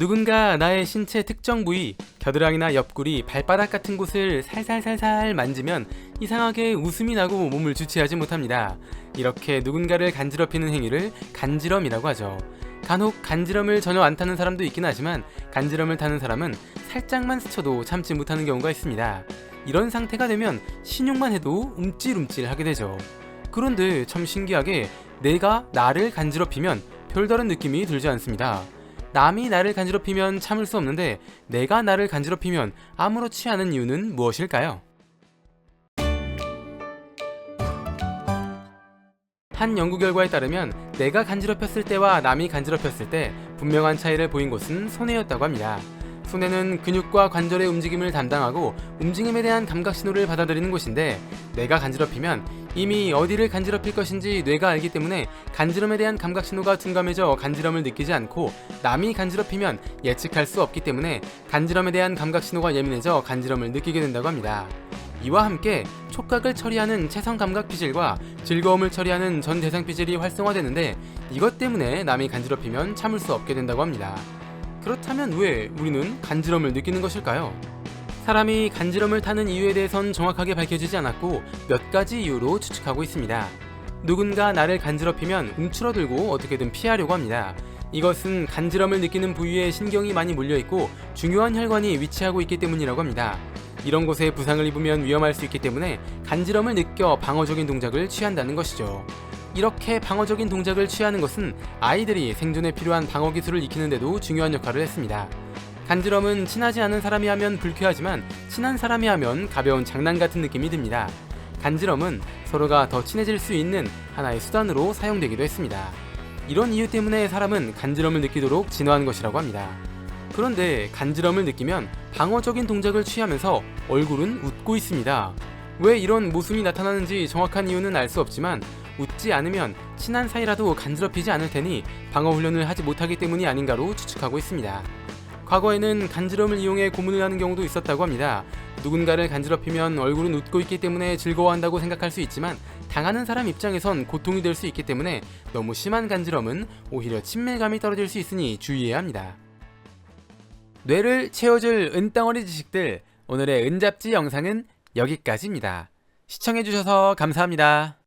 누군가 나의 신체 특정 부위, 겨드랑이나 옆구리, 발바닥 같은 곳을 살살살살 만지면 이상하게 웃음이 나고 몸을 주체하지 못합니다. 이렇게 누군가를 간지럽히는 행위를 간지럼이라고 하죠. 간혹 간지럼을 전혀 안 타는 사람도 있긴 하지만 간지럼을 타는 사람은 살짝만 스쳐도 참지 못하는 경우가 있습니다. 이런 상태가 되면 신용만 해도 움찔움찔 하게 되죠. 그런데 참 신기하게 내가 나를 간지럽히면 별다른 느낌이 들지 않습니다. 남이 나를 간지럽히면 참을 수 없는데 내가 나를 간지럽히면 아무렇지 않은 이유는 무엇일까요? 한 연구 결과에 따르면 내가 간지럽혔을 때와 남이 간지럽혔을 때 분명한 차이를 보인 곳은 손해였다고 합니다. 손해는 근육과 관절의 움직임을 담당하고 움직임에 대한 감각 신호를 받아들이는 곳인데 내가 간지럽히면 이미 어디를 간지럽힐 것인지 뇌가 알기 때문에 간지럼에 대한 감각 신호가 둔감해져 간지럼을 느끼지 않고 남이 간지럽히면 예측할 수 없기 때문에 간지럼에 대한 감각 신호가 예민해져 간지럼을 느끼게 된다고 합니다. 이와 함께 촉각을 처리하는 체성 감각 피질과 즐거움을 처리하는 전 대상 피질이 활성화되는데 이것 때문에 남이 간지럽히면 참을 수 없게 된다고 합니다. 그렇다면 왜 우리는 간지럼을 느끼는 것일까요? 사람이 간지럼을 타는 이유에 대해선 정확하게 밝혀지지 않았고 몇 가지 이유로 추측하고 있습니다. 누군가 나를 간지럽히면 움츠러들고 어떻게든 피하려고 합니다. 이것은 간지럼을 느끼는 부위에 신경이 많이 몰려있고 중요한 혈관이 위치하고 있기 때문이라고 합니다. 이런 곳에 부상을 입으면 위험할 수 있기 때문에 간지럼을 느껴 방어적인 동작을 취한다는 것이죠. 이렇게 방어적인 동작을 취하는 것은 아이들이 생존에 필요한 방어 기술을 익히는데도 중요한 역할을 했습니다. 간지럼은 친하지 않은 사람이 하면 불쾌하지만 친한 사람이 하면 가벼운 장난 같은 느낌이 듭니다. 간지럼은 서로가 더 친해질 수 있는 하나의 수단으로 사용되기도 했습니다. 이런 이유 때문에 사람은 간지럼을 느끼도록 진화한 것이라고 합니다. 그런데 간지럼을 느끼면 방어적인 동작을 취하면서 얼굴은 웃고 있습니다. 왜 이런 모습이 나타나는지 정확한 이유는 알 수 없지만 웃지 않으면 친한 사이라도 간지럽히지 않을 테니 방어 훈련을 하지 못하기 때문이 아닌가로 추측하고 있습니다. 과거에는 간지럼을 이용해 고문을 하는 경우도 있었다고 합니다. 누군가를 간지럽히면 얼굴은 웃고 있기 때문에 즐거워한다고 생각할 수 있지만 당하는 사람 입장에선 고통이 될 수 있기 때문에 너무 심한 간지럼은 오히려 친밀감이 떨어질 수 있으니 주의해야 합니다. 뇌를 채워줄 은덩어리 지식들 오늘의 은잡지 영상은 여기까지입니다. 시청해주셔서 감사합니다.